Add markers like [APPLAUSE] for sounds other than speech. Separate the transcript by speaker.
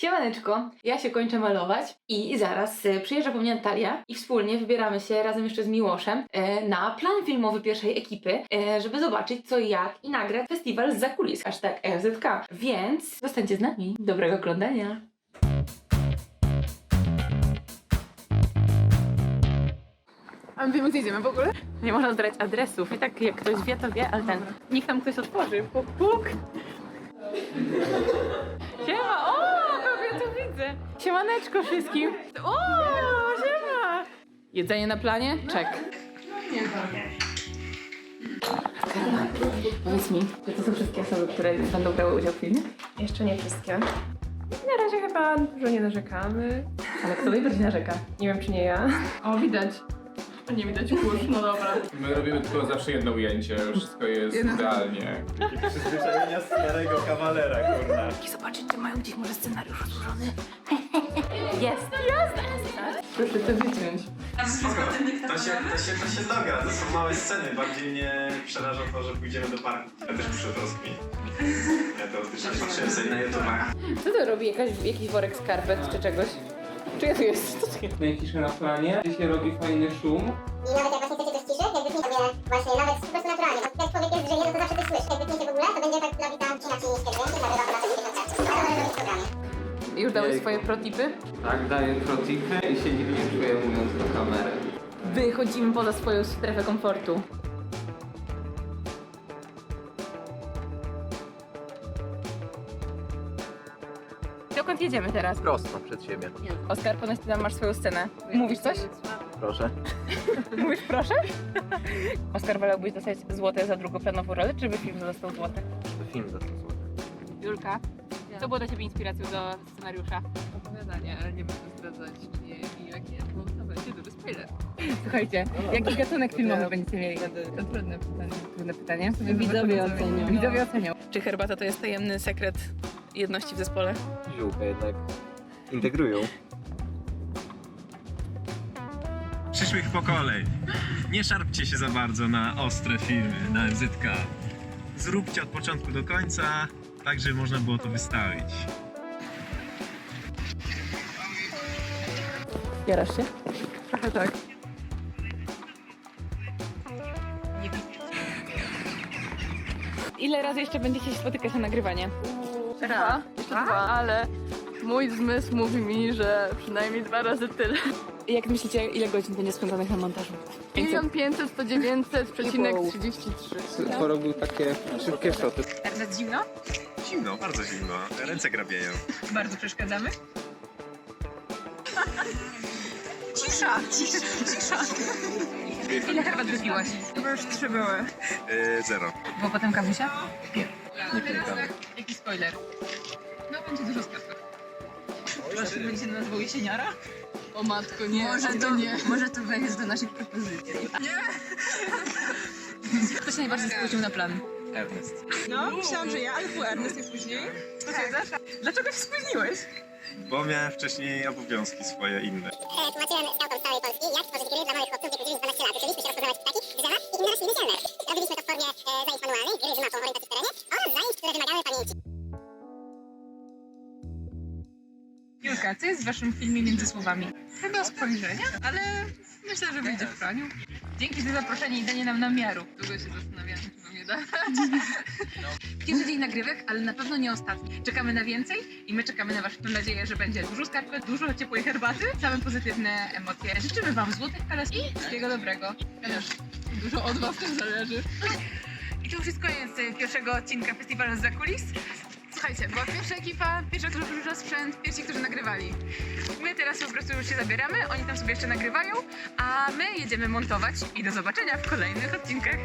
Speaker 1: Siemaneczko, ja się kończę malować i zaraz e, przyjeżdża po mnie Natalia i wspólnie wybieramy się razem jeszcze z Miłoszem e, na plan filmowy pierwszej ekipy, e, żeby zobaczyć co jak i nagrać festiwal z zakulis, hashtag FZK. Więc zostańcie z nami. Dobrego oglądania.
Speaker 2: A my wiemy, gdzie idziemy w ogóle?
Speaker 1: Nie można zdrać adresów i tak jak ktoś wie, to wie, ale ten, niech tam ktoś otworzy. Puk, puk. Siema, o, widzę. Siemaneczko wszystkim. O, siema. Jedzenie na planie? Czek. Karla, powiedz mi, czy to są wszystkie osoby, które będą brały udział w filmie?
Speaker 2: Jeszcze nie wszystkie. Na razie chyba dużo nie narzekamy.
Speaker 1: Ale kto najbardziej narzeka?
Speaker 2: Nie wiem, czy nie ja. O, widać. A nie widać kurz, no dobra.
Speaker 3: My robimy tylko zawsze jedno ujęcie, wszystko jest idealnie.
Speaker 4: Przyzwyczajenia starego kawalera, kurna.
Speaker 1: Czy mają gdzieś może scenariusz rozłożony. [LAUGHS] Jest, jest, Proszę to wyciąć.
Speaker 4: Spoko. To się, to, się, to się dogra, to są małe sceny. Bardziej mnie przeraża to, że pójdziemy do parku. Ja też muszę to rozkminić. Ja to też patrzyłem sobie na YouTubach.
Speaker 1: Co to robi? Jakaś, jakiś worek skarpet czy czegoś? Czy ja tu jest? Co to jest?
Speaker 3: Najciszy na planie, gdzie się robi fajny szum.
Speaker 5: I nawet jak właśnie chcecie coś ciszy, jak wytniecie sobie właśnie nawet po prostu naturalnie, bo jak człowiek jest w życiu, to zawsze coś słyszy. Jak wytniecie w ogóle, to będzie tak dla wita inaczej niż kiedy nagrywa to na to programie.
Speaker 1: Już dałeś swoje protipy?
Speaker 3: Tak, daję protipy i się nie czuję mówiąc do kamery.
Speaker 1: Wychodzimy poza swoją strefę komfortu. Dokąd jedziemy teraz?
Speaker 4: Prosto przed siebie.
Speaker 1: Oskar, ponoć ty tam masz swoją scenę. Mówisz coś?
Speaker 4: Proszę. [LAUGHS]
Speaker 1: Mówisz proszę? [LAUGHS] Oskar, wolałbyś dostać złote za drugoplanową rolę, czy by film został złoty?
Speaker 4: To film dostał złoty.
Speaker 1: Julka, co było dla ciebie inspiracją do scenariusza?
Speaker 2: Opowiadanie, ale nie będę zdradzać, czy nie i jak nie, bo to będzie duży spoiler.
Speaker 1: Słuchajcie, jaki gatunek filmowy
Speaker 2: Ja-
Speaker 1: będziecie mieli?
Speaker 2: To trudne pytanie.
Speaker 1: Trudne pytanie.
Speaker 2: Widzowie ocenią.
Speaker 1: Widzowie ocenią. Czy herbata to jest tajemny sekret jedności w zespole?
Speaker 4: Ziółka jednak integrują. Przyszłych po kolei. Nie szarpcie się za bardzo na ostre filmy, na MZK. Zróbcie od początku do końca, tak żeby można było to wystawić.
Speaker 1: Jarasz się?
Speaker 2: Trochę tak.
Speaker 1: Ile razy jeszcze będziecie się spotykać na nagrywanie?
Speaker 2: Dwa. Jeszcze dwa, ale mój zmysł mówi mi, że przynajmniej dwa razy tyle.
Speaker 1: Jak myślicie, ile godzin będzie spędzonych na montażu?
Speaker 2: Milion pięćset to dziewięćset przecinek
Speaker 1: Wow.
Speaker 2: trzydzieści trzy.
Speaker 3: To robił takie szybkie szoty.
Speaker 1: Ernest zimno?
Speaker 4: Zimno, bardzo zimno. Ręce grabieją.
Speaker 1: Bardzo przeszkadzamy? [LAUGHS] Cisza, cisza, cisza. Ile herbat wypiłaś?
Speaker 2: Chyba już trzy były.
Speaker 4: Yy, zero.
Speaker 1: Było potem kawusia?
Speaker 4: Nie pamiętam.
Speaker 1: Jaki spoiler? No będzie dużo skarpet. Proszę, będzie się nazywał jesieniara?
Speaker 2: O matko, nie.
Speaker 1: Może to,
Speaker 2: nie.
Speaker 1: może to wejdzie do naszych propozycji. Nie! Kto się najbardziej spóźnił na plan?
Speaker 4: Ernest.
Speaker 2: No, myślałam, że ja, ale był Ernest jest później. Potwierdzasz? Dlaczego się spóźniłeś?
Speaker 4: Bo miałem wcześniej obowiązki swoje inne.
Speaker 5: E, Tłumaczyłem skautom z całej Polski, jak tworzyć gry dla małych chłopców w wieku 12 lat. Uczyliśmy się rozpoznawać ptaki, drzewa i inne rośliny zielne. Robiliśmy to w formie e, zajęć manualnych, gry z mapą
Speaker 1: Julka, co jest w waszym filmie między słowami?
Speaker 2: Chyba spojrzenia, ale myślę, że wyjdzie w praniu.
Speaker 1: Dzięki za zaproszenie i danie nam namiaru.
Speaker 2: Długo się zastanawiałam, czy wam nie dać. [LAUGHS]
Speaker 1: Pierwszy dzień nagrywek, ale na pewno nie ostatni. Czekamy na więcej i my czekamy na waszą nadzieję, że będzie dużo skarpet, dużo ciepłej herbaty, same pozytywne emocje. Życzymy wam złotych kalas i wszystkiego dobrego.
Speaker 2: Wiesz, dużo od was tym zależy.
Speaker 1: I to wszystko jest z pierwszego odcinka festiwalu z zakulis.
Speaker 2: Słuchajcie, była pierwsza ekipa, pierwsza, która poruszyła sprzęt, pierwsi, którzy nagrywali.
Speaker 1: My teraz po prostu już się zabieramy, oni tam sobie jeszcze nagrywają, a my jedziemy montować i do zobaczenia w kolejnych odcinkach.